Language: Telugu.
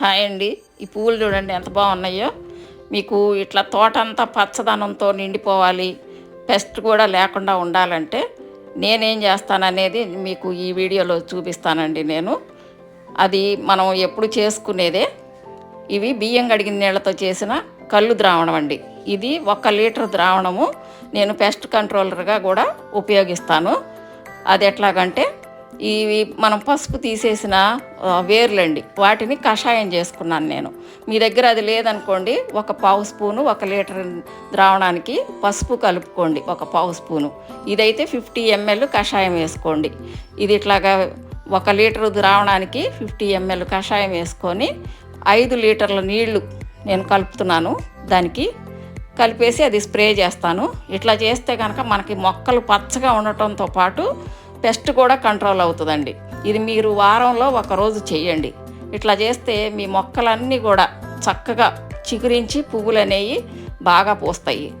హాయ్ అండి. ఈ పువ్వులు చూడండి ఎంత బాగున్నాయో. మీకు ఇట్లా తోట అంతా పచ్చదనంతో నిండిపోవాలి. పెస్ట్ కూడా లేకుండా ఉండాలంటే నేనేం చేస్తాననేది మీకు ఈ వీడియోలో చూపిస్తానండి నేను. అది మనం ఎప్పుడు చేసుకునేదే. ఇవి బియ్యం కడిగిన నీళ్ళతో చేసిన కళ్ళు ద్రావణం అండి. ఇది ఒక లీటర్ ద్రావణము. నేను పెస్ట్ కంట్రోలర్గా కూడా ఉపయోగిస్తాను. అది ఎట్లాగంటే ఇవి మనం పసుపు తీసేసిన వేర్లండి. వాటిని కషాయం చేసుకున్నాను నేను. మీ దగ్గర అది లేదనుకోండి ఒక పావు స్పూను ఒక లీటర్ ద్రావణానికి పసుపు కలుపుకోండి ఒక పావు స్పూను. ఇదైతే ఫిఫ్టీ ఎంఎల్ కషాయం వేసుకోండి. ఇది ఇట్లాగా ఒక లీటర్ ద్రావణానికి ఫిఫ్టీ ఎంఎల్ కషాయం వేసుకొని ఐదు లీటర్ల నీళ్ళు నేను కలుపుతున్నాను. దానికి కలిపేసి అది స్ప్రే చేస్తాను. ఇట్లా చేస్తే కనుక మనకి మొక్కలు పచ్చగా ఉండటంతో పాటు పెస్ట్ కూడా కంట్రోల్ అవుతుందండి. ఇది మీరు వారంలో ఒక రోజు చేయండి. ఇట్లా చేస్తే మీ మొక్కలన్నీ కూడా చక్కగా చిగురించి పువ్వులు అనేవి బాగా పూస్తాయి.